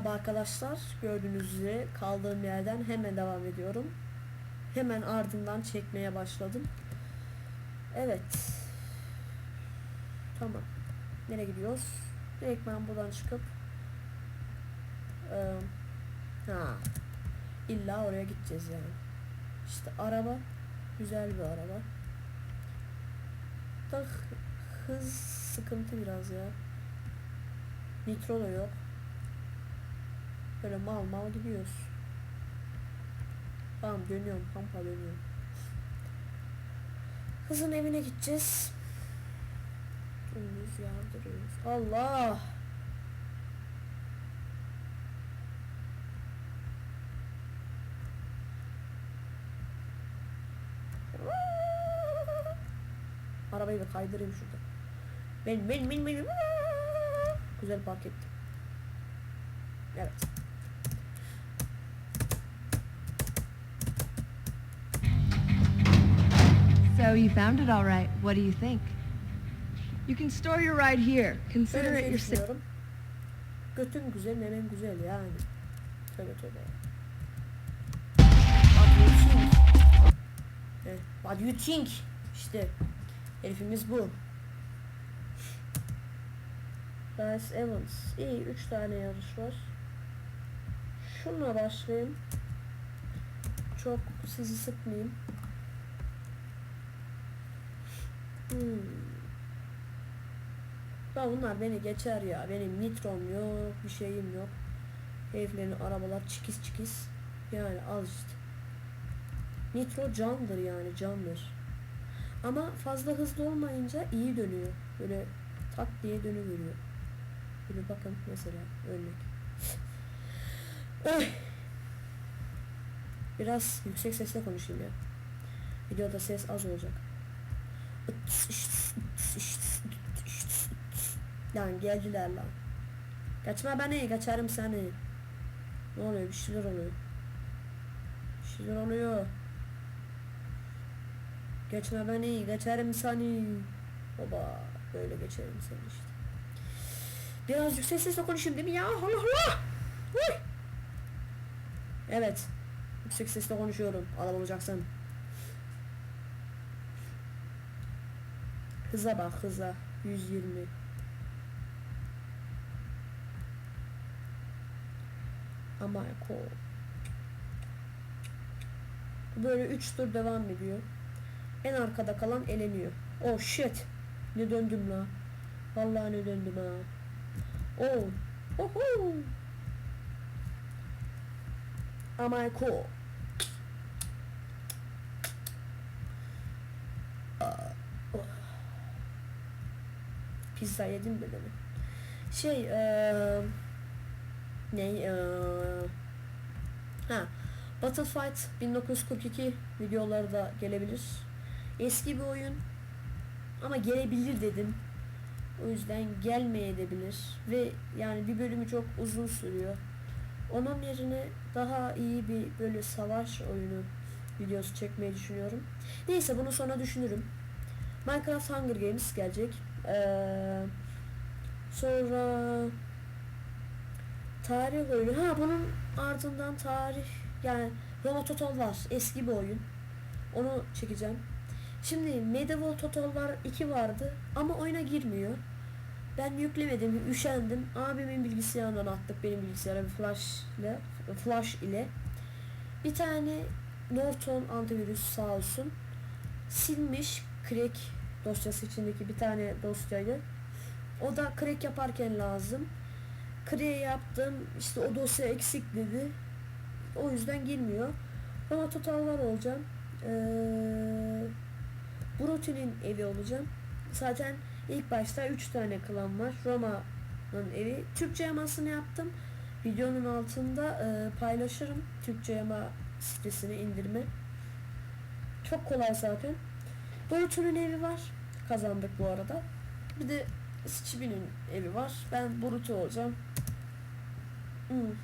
Merhaba arkadaşlar. Gördüğünüz üzere kaldığım yerden hemen devam ediyorum. Hemen ardından çekmeye başladım. Evet. Tamam. Nereye gidiyoruz? Direkt ben buradan çıkıp eee, ha illa oraya gideceğiz yani. İşte araba güzel bir araba. Da hı- hız sıkıntı biraz ya. Nitro da yok. Böyle mal mal gidiyoruz. Tamam dönüyorum pampa dönüyorum. Kızın evine gideceğiz. Dümdüz yardırıyoruz. Allah! Arabayı bir kaydırayım şurada. Ben ben ben ben Güzel park ettim. Evet. So you found it all right. What do you think? You can store your ride here. Consider it your düşünüyorum. Götün güzel, memen güzel yani. Tövbe tövbe. What do you think? Evet, what do you think? İşte herifimiz bu. Bryce Evans. İyi, üç tane yarış var. Şununla başlayayım. Çok sizi sıkmayayım. Hmm. Ya bunlar beni geçer ya. Benim nitrom yok, bir şeyim yok. Heriflerin arabalar çikiz çikiz. Yani al işte. Nitro candır yani candır. Ama fazla hızlı olmayınca iyi dönüyor. Böyle tak diye dönüveriyor. Böyle bakın mesela örnek. Öh! Biraz yüksek sesle konuşayım ya. Videoda ses az olacak. Lan geldiler lan. Kaçma beni, kaçarım seni. Ne oluyor? Bir şeyler oluyor. Bir şeyler oluyor. Geçme beni, geçerim seni. Baba, böyle geçerim seni işte. Biraz yüksek sesle konuşayım değil mi ya? Allah Allah! Evet. Yüksek sesle konuşuyorum. Adam Hıza bak hıza. 120. Ama ko. Böyle 3 tur devam ediyor. En arkada kalan eleniyor. Oh shit. Ne döndüm la. Vallahi ne döndüm ha. Oh. Oho. Ama ko. Pizza yedim de mi? Şey eee ne eee ha Battlefight 1942 videoları da gelebilir. Eski bir oyun ama gelebilir dedim. O yüzden gelmeyebilir ve yani bir bölümü çok uzun sürüyor. Onun yerine daha iyi bir böyle savaş oyunu videosu çekmeyi düşünüyorum. Neyse bunu sonra düşünürüm. Minecraft Hunger Games gelecek. Ee, sonra tarih oyunu. Ha bunun ardından tarih yani Roma Total var. Eski bir oyun. Onu çekeceğim. Şimdi Medieval Total var 2 vardı ama oyuna girmiyor. Ben yüklemedim, üşendim. Abimin bilgisayarından attık benim bilgisayara bir flash ile, flash ile. Bir tane Norton antivirüs sağ olsun silmiş crack dosyası içindeki bir tane dosyayı. O da crack yaparken lazım. Crack yaptım. işte o dosya eksik dedi. O yüzden girmiyor. Ama total var olacağım. Ee, Brutu'nun evi olacağım. Zaten ilk başta 3 tane klan var. Roma'nın evi. Türkçe yamasını yaptım. Videonun altında e, paylaşırım. Türkçe yama sitesini indirme. Çok kolay zaten. Boruto'nun evi var. Kazandık bu arada. Bir de Schibi'nin evi var. Ben Boruto olacağım. Hmm.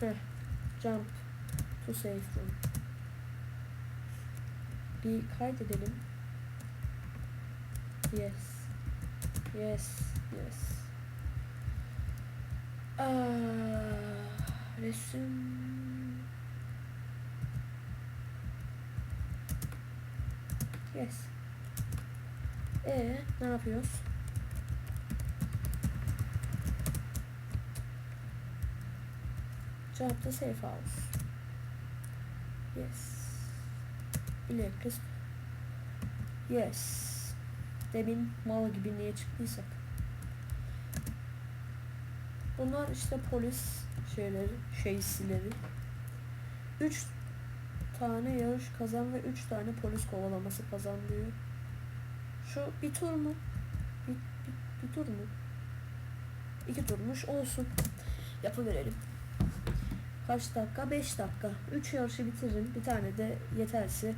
Heh. Jump to safe room. Bir kaydedelim. Yes. Yes, yes. Aa, resim. Yes. Ee, ne yapıyoruz? Jump the safe house. Yes. Black crisp. Yes. Demin mal gibi niye çıktıysak. Bunlar işte polis şeyleri, şeysileri. Üç tane yarış kazan ve üç tane polis kovalaması kazan diyor. Şu bir tur mu? Bir, bir, bir tur mu? İki turmuş olsun. Yapıverelim. Kaç dakika? 5 dakika. 3 yarışı bitiririm. Bir tane de yeterse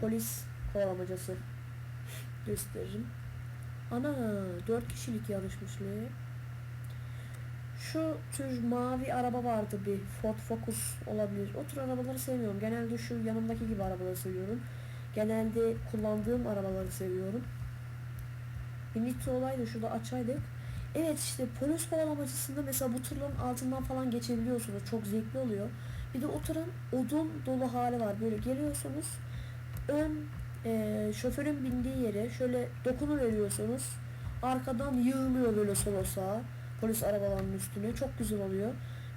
polis kovalamacası gösteririm. Ana 4 kişilik yarışmışlığı. Şu tür mavi araba vardı bir Ford Focus olabilir. O tür arabaları sevmiyorum. Genelde şu yanımdaki gibi arabaları seviyorum. Genelde kullandığım arabaları seviyorum. Bir nitro olaydı şurada açaydık. Evet işte polis kovalamacısında mesela bu tırların altından falan geçebiliyorsunuz. Çok zevkli oluyor. Bir de o tırın odun dolu hali var. Böyle geliyorsunuz. Ön e, şoförün bindiği yere şöyle dokunur veriyorsunuz. Arkadan yığılıyor böyle sola sağa. Polis arabalarının üstüne. Çok güzel oluyor.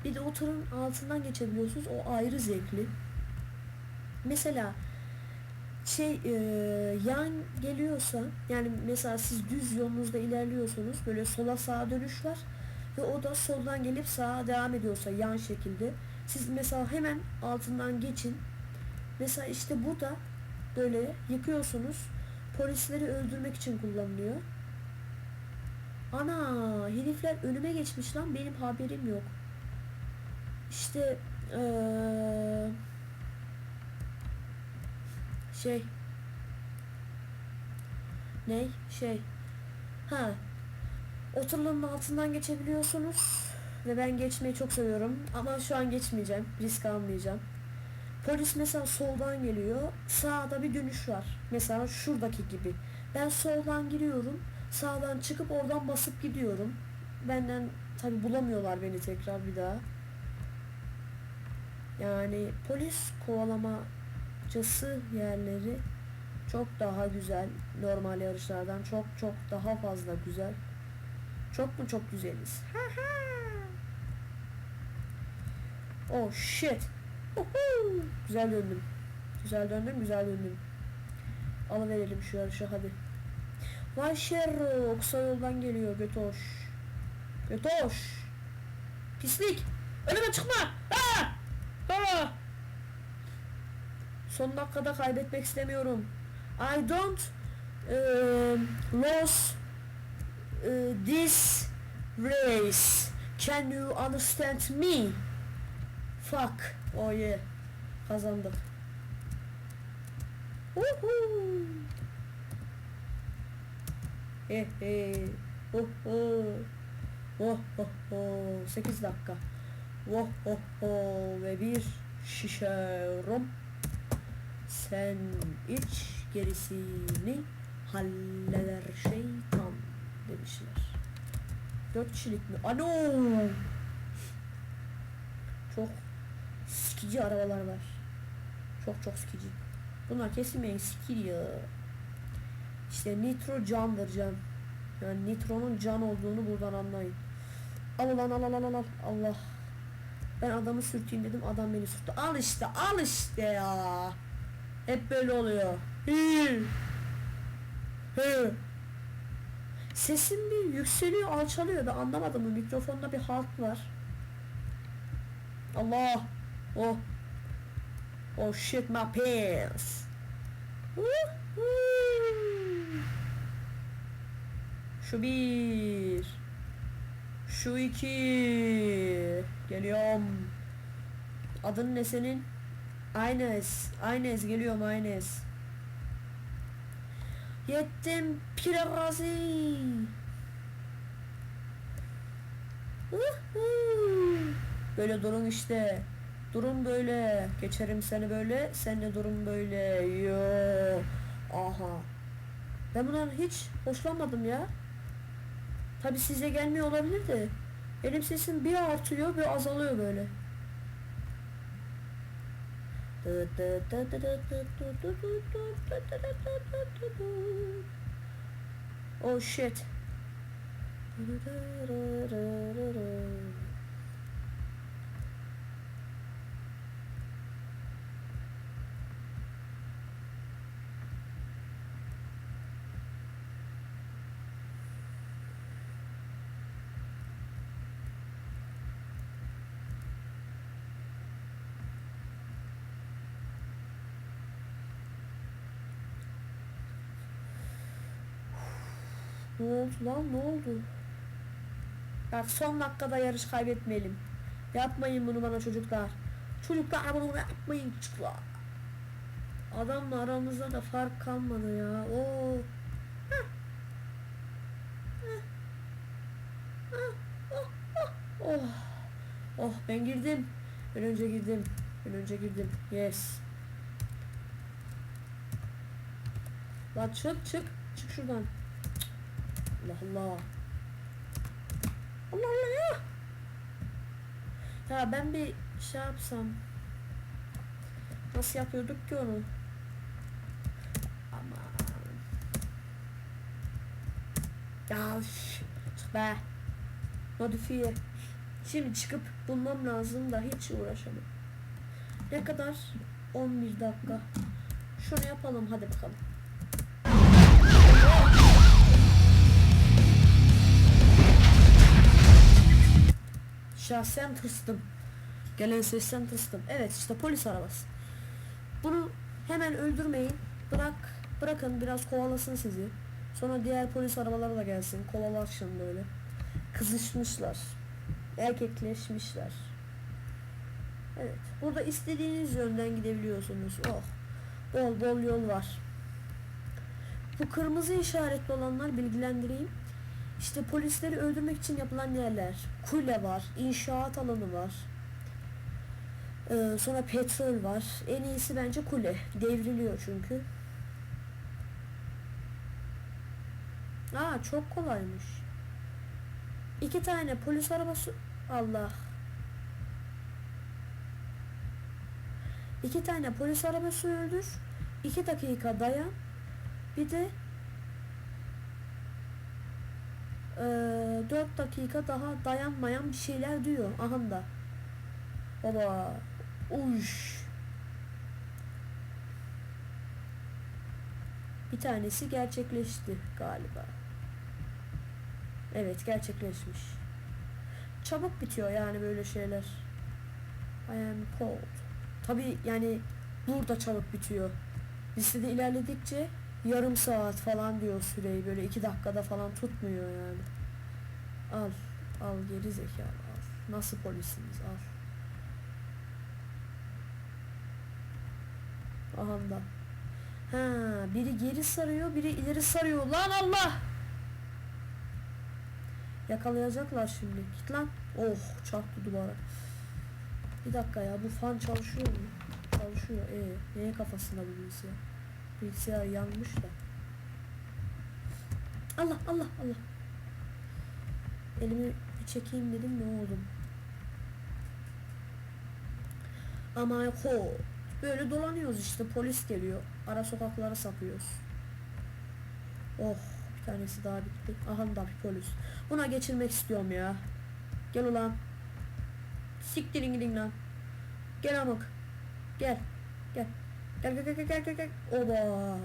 Bir de o tırın altından geçebiliyorsunuz. O ayrı zevkli. Mesela şey e, yan geliyorsa yani mesela siz düz yolunuzda ilerliyorsunuz böyle sola sağa dönüş var ve o da soldan gelip sağa devam ediyorsa yan şekilde siz mesela hemen altından geçin mesela işte bu da böyle yıkıyorsunuz polisleri öldürmek için kullanılıyor ana herifler önüme geçmiş lan benim haberim yok. İşte eee şey. Ne şey. Ha. O tırların altından geçebiliyorsunuz ve ben geçmeyi çok seviyorum ama şu an geçmeyeceğim risk almayacağım. Polis mesela soldan geliyor sağda bir dönüş var. Mesela şuradaki gibi. Ben soldan giriyorum sağdan çıkıp oradan basıp gidiyorum. Benden tabi bulamıyorlar beni tekrar bir daha. Yani polis kovalamacısı yerleri çok daha güzel normal yarışlardan çok çok daha fazla güzel. Çok mu çok güzeliz? Oh shit. Güzel döndüm. Güzel döndüm güzel döndüm. Alıverelim şu yarışı hadi Vay Şerro kısa yoldan geliyor Götoş Götoş Pislik önüme çıkma Aa! Aa! Son dakikada kaybetmek istemiyorum. I don't um, lose uh, this race. Can you understand me? Fuck. Oh yeah. Kazandık. Woohoo. He he. Oh oh. Oh oh oh. 8 dakika. Oh oh oh. Ve bir şişe rom. Sen iç gerisini halleder şeytan demişler. Dört kişilik mi? Ano! Çok sikici arabalar var. Çok çok sikici. Bunlar kesilmeyin sikir ya. İşte nitro candır can. Yani nitronun can olduğunu buradan anlayın. Al lan al al al al al. Allah. Ben adamı sürteyim dedim adam beni sürttü. Al işte al işte ya. Hep böyle oluyor. Hı. Hı. Sesim bir yükseliyor alçalıyor da anlamadım mı mikrofonda bir halt var. Allah. Oh. Oh shit my pants. Woohoo. Şu bir. Şu iki. Geliyorum. Adın ne senin? Aynes. Aynes geliyorum Aynes. Yettim Piragazi. Böyle durun işte. Durun böyle. Geçerim seni böyle. Sen de durun böyle. Yo. Aha. Ben bundan hiç hoşlanmadım ya. Tabi size gelmiyor olabilir de benim sesim bir artıyor bir azalıyor böyle. Oh shit. Ne oldu lan ne oldu? Bak son dakikada yarış kaybetmeyelim. Yapmayın bunu bana çocuklar. Çocuklar bunu yapmayın çocuklar. Adamla aramızda da fark kalmadı ya. Oo. Hah. Oh, oh, oh. Oh ben girdim. Ben önce girdim. Ben önce girdim. Yes. Lan çık çık. Çık şuradan. Allah Allah. Allah Allah ya. Ya ben bir şey yapsam. Nasıl yapıyorduk ki onu? Aman. Ya çık be. Modifiye. Şimdi çıkıp bulmam lazım da hiç uğraşamam. Ne kadar? 11 dakika. Şunu yapalım hadi bakalım. Şahsen tırstım. Gelen sesten tırstım. Evet işte polis arabası. Bunu hemen öldürmeyin. Bırak, bırakın biraz kovalasın sizi. Sonra diğer polis arabaları da gelsin. Kovalaşın böyle. Kızışmışlar. Erkekleşmişler. Evet. Burada istediğiniz yönden gidebiliyorsunuz. Oh. Bol bol yol var. Bu kırmızı işaretli olanlar bilgilendireyim. İşte polisleri öldürmek için yapılan yerler. Kule var, inşaat alanı var. Ee, sonra petrol var. En iyisi bence kule. Devriliyor çünkü. Aa çok kolaymış. İki tane polis arabası... Allah. İki tane polis arabası öldür. iki dakika dayan. Bir de eee 4 dakika daha dayanmayan bir şeyler diyor. Aha. Baba. Uş. Bir tanesi gerçekleşti galiba. Evet gerçekleşmiş. Çabuk bitiyor yani böyle şeyler. I am cold. Tabi yani burada çabuk bitiyor. Listede ilerledikçe yarım saat falan diyor süreyi böyle iki dakikada falan tutmuyor yani. Al, al geri zekalı al. Nasıl polisiniz al. Aha da. Ha, biri geri sarıyor, biri ileri sarıyor. Lan Allah! Yakalayacaklar şimdi. Git lan. Oh, çarptı duvara. Bir dakika ya, bu fan çalışıyor mu? Çalışıyor. Ee, neye kafasında bu bilgisayar? Bilgisayar yanmış da. Allah Allah Allah. Elimi çekeyim dedim ne oldu? Ama ko böyle dolanıyoruz işte polis geliyor. Ara sokaklara sapıyoruz. Oh bir tanesi daha bitti. Aha da bir polis. Buna geçirmek istiyorum ya. Gel ulan. Siktirin gidin lan. Gel amık. Gel. Gel. Gel gel gel gel gel gel. Oba.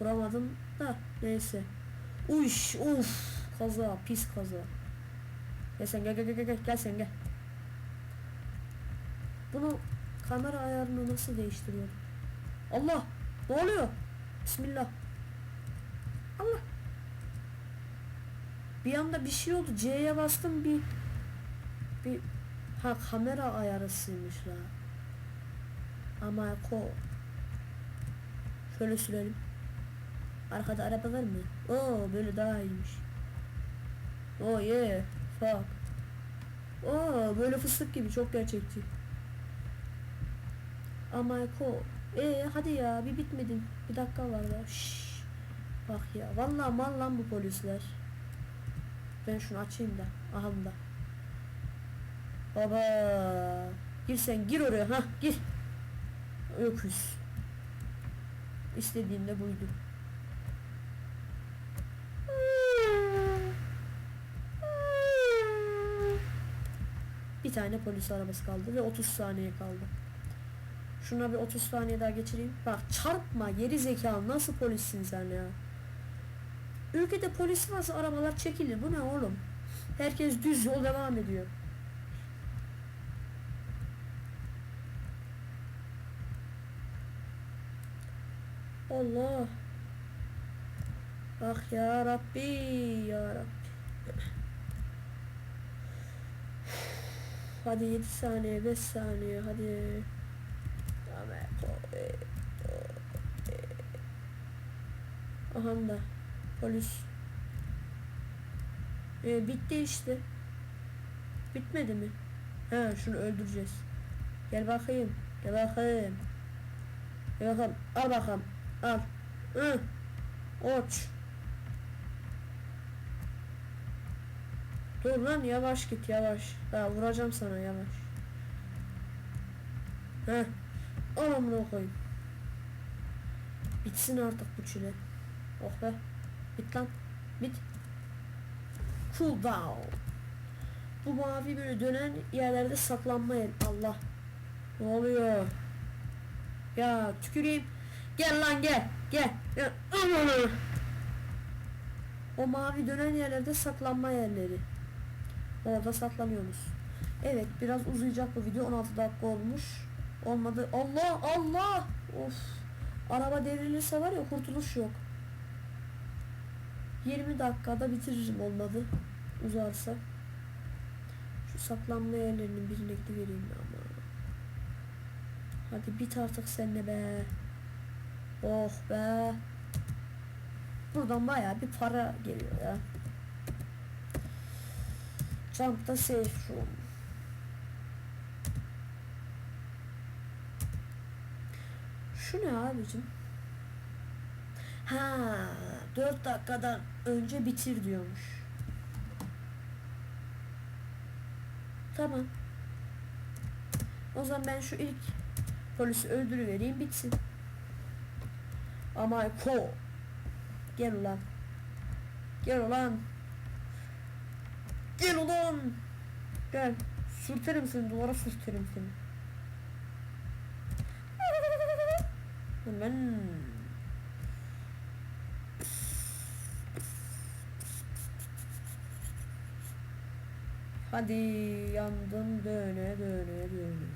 Vuramadım da neyse. Uş uf. Kaza pis kaza. Gel sen gel gel gel gel gel sen gel. Bunu kamera ayarını nasıl değiştiriyorum? Allah! Ne oluyor? Bismillah. Allah. Bir anda bir şey oldu. C'ye bastım bir bir ha kamera ayarısıymış la. Ama ko şöyle sürelim. Arkada araba var mı? Oo böyle daha iyiymiş. Oh yeah. Fuck. Oo böyle fıstık gibi çok gerçekçi. Ama ko. Ee hadi ya bir bitmedin. Bir dakika var daha. Şşş. Bak ya vallahi mal lan bu polisler. Ben şunu açayım da. Aha da. Baba. Gir sen gir oraya ha gir. Öküz. İstediğim de buydu. Bir tane polis arabası kaldı ve 30 saniye kaldı. Şuna bir 30 saniye daha geçireyim. Bak çarpma geri zekalı nasıl polissin sen ya? Ülkede polis varsa arabalar çekilir. Bu ne oğlum? Herkes düz yol devam ediyor. Allah. Ah ya Rabbi ya Rabbi. Hadi 7 saniye 5 saniye hadi. Aha da polis. Ee, bitti işte. Bitmedi mi? Ha şunu öldüreceğiz. Gel bakayım. Gel bakayım. Gel bakalım. Al bakalım. Al. Hı. Oç. Dur lan yavaş git yavaş. Daha vuracağım sana yavaş. Heh. Al amına koyayım. Bitsin artık bu çile. Oh be. Bit lan. Bit. Cool down. Bu mavi böyle dönen yerlerde saklanma yer. Allah. Ne oluyor? Ya tüküreyim. Gel lan gel. Gel. O mavi dönen yerlerde saklanma yerleri. Orada saklanıyoruz. Evet biraz uzayacak bu video 16 dakika olmuş. Olmadı. Allah Allah. Of. Araba devrilirse var ya kurtuluş yok. 20 dakikada bitiririm olmadı. Uzarsa. Şu saklanma yerlerinin birine gidivereyim ama. Hadi bit artık senle be. Oh be. Buradan bayağı bir para geliyor ya. Jump da safe room. Şu ne abicim? Ha, 4 dakikadan önce bitir diyormuş. Tamam. O zaman ben şu ilk polisi öldürüvereyim bitsin. Ama ko. Gel ulan. Gel ulan. Gel ulan. Gel. Sürterim seni duvara sürterim seni. Hemen. Hadi yandım döne döne döne.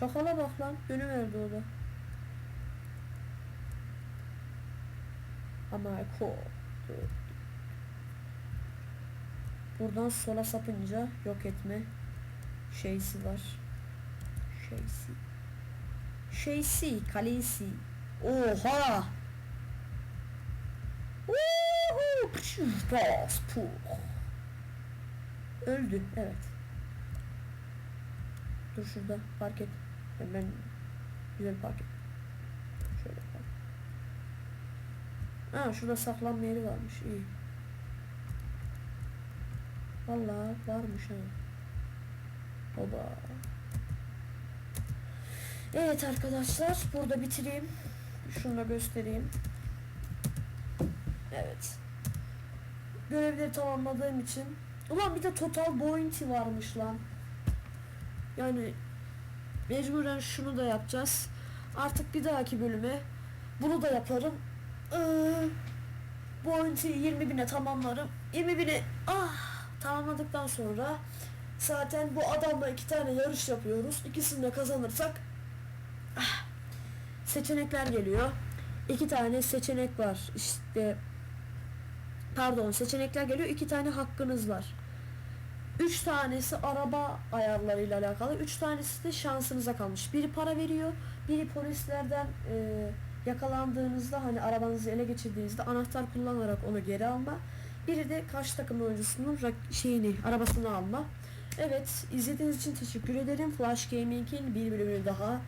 Çakala bak lan dönüverdi o da. Ama ko. Buradan sola sapınca yok etme şeysi var. Şeysi. Şeysi, kalesi. Oha! Puh. Öldü, evet. Dur şurada park et. Ben güzel park et. Şöyle park. Ha şurada saklanma yeri varmış. iyi. Vallahi varmış ha. Oba. Evet arkadaşlar burada bitireyim. Şunu da göstereyim. Evet. Görevleri tamamladığım için. Ulan bir de total bounty varmış lan. Yani mecburen şunu da yapacağız. Artık bir dahaki bölüme bunu da yaparım. Ee, bounty 20 bine tamamlarım. 20 bine ah tamamladıktan sonra zaten bu adamla iki tane yarış yapıyoruz. İkisini de kazanırsak ah, seçenekler geliyor. İki tane seçenek var. İşte pardon seçenekler geliyor. İki tane hakkınız var. Üç tanesi araba ayarlarıyla alakalı. Üç tanesi de şansınıza kalmış. Biri para veriyor. Biri polislerden e, yakalandığınızda hani arabanızı ele geçirdiğinizde anahtar kullanarak onu geri alma. Biri de karşı takım oyuncusunun şeyini arabasını alma. Evet izlediğiniz için teşekkür ederim. Flash Gaming'in bir bölümünü daha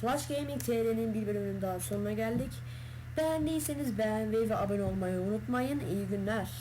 Flash Gaming TR'nin bir bölümünün daha sonuna geldik. Beğendiyseniz beğenmeyi ve abone olmayı unutmayın. İyi günler.